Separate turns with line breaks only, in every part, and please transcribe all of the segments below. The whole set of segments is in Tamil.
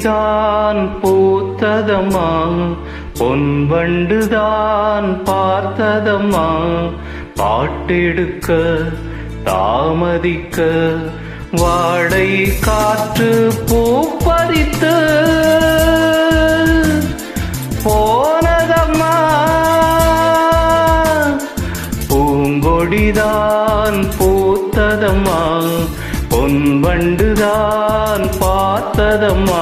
பூங்கொடிதான் பூத்ததம்மா. பொன்வண்டுதான் பார்த்ததம்மா. பாட்டெடுக்க தாமதிக்க வாடை காற்று பூ பறித்து போனதம்மா. பூங்கொடிதான் பூத்ததம்மா. பொன்வண்டுதான் பார்த்ததம்மா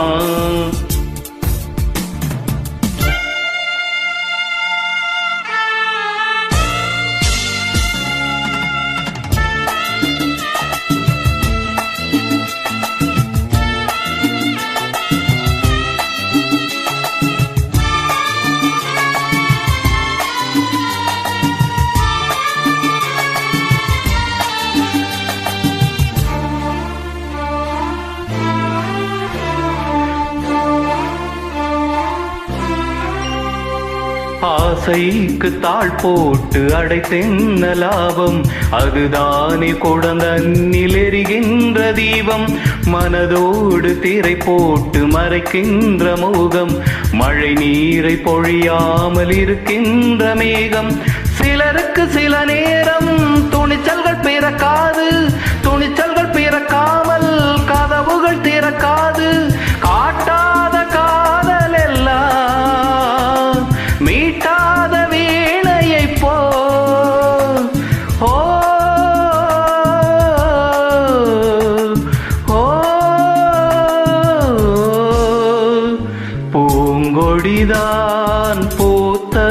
ஆசைக்கு தாழ் போட்டு அடைத்தென்ன லாபம். அதுதானே குடந்தன்னில் எரிகின்ற தீபம். மனதோடு திரை போட்டு மறைக்கின்ற மோகம். மழை நீரை பொழியாமல் இருக்கின்ற மேகம். சிலருக்கு சில நேரம் துணிச்சல்கள் பிறக்காது. துணிச்சல்கள் பிறக்காமல் கதவுகள் திறக்காது.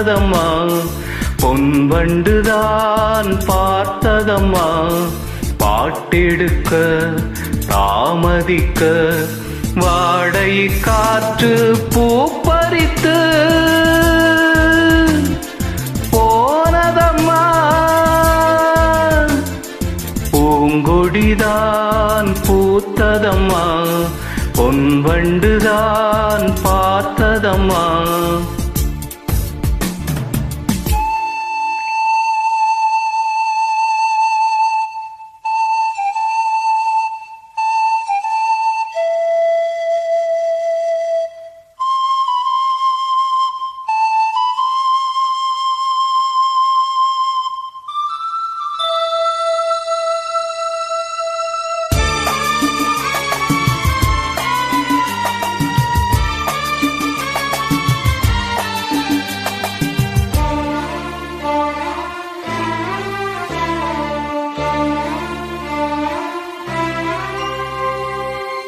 பூத்ததம்மா பொன்வண்டுதான் பார்த்ததம்மா. பாட்டெடுக்க தாமதிக்க வாடை காற்று பூ பறித்து போனதம்மா. பூங்கொடிதான் பூத்ததம்மா. பொன்வண்டுதான் பார்த்த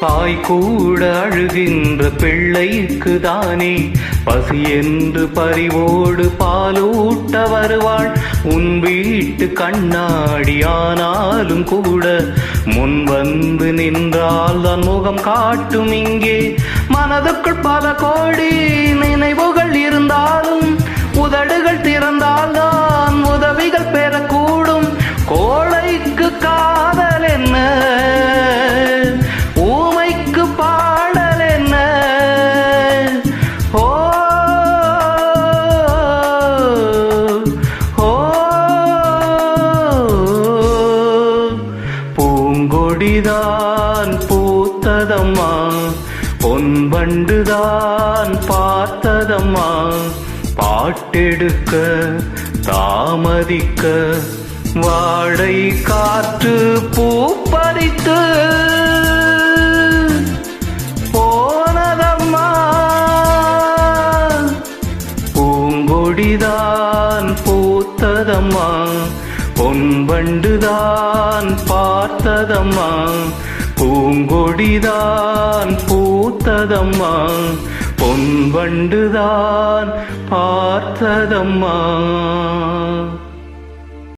தாய் கூட அழுகின்ற பிள்ளைக்கு தானே. பசி என்று பறிவோடு பாலூட்ட வருவாள். உன் வீட்டு கண்ணாடி ஆனாலும் கூட முன் வந்து நின்றால் தான் முகம் காட்டும் இங்கே. மனதுக்குள் பல கோடி நினைவுகள் இருந்தாலும் உதடுகள் திறந்தால் கொடிதான் பூத்ததம்மா. பொன்வண்டுதான் பார்த்ததம்மா. பாட்டெடுக்க தாமதிக்க வாடை காற்று பூ பறித்து போனதம்மா. பூங்கொடிதான் பூத்ததம்மா. பொன்வண்டுதான் பார்த்ததம்மா. பூங்கொடிதான் பூத்ததம்மா. பொன்வண்டுதான் பார்த்ததம்மா.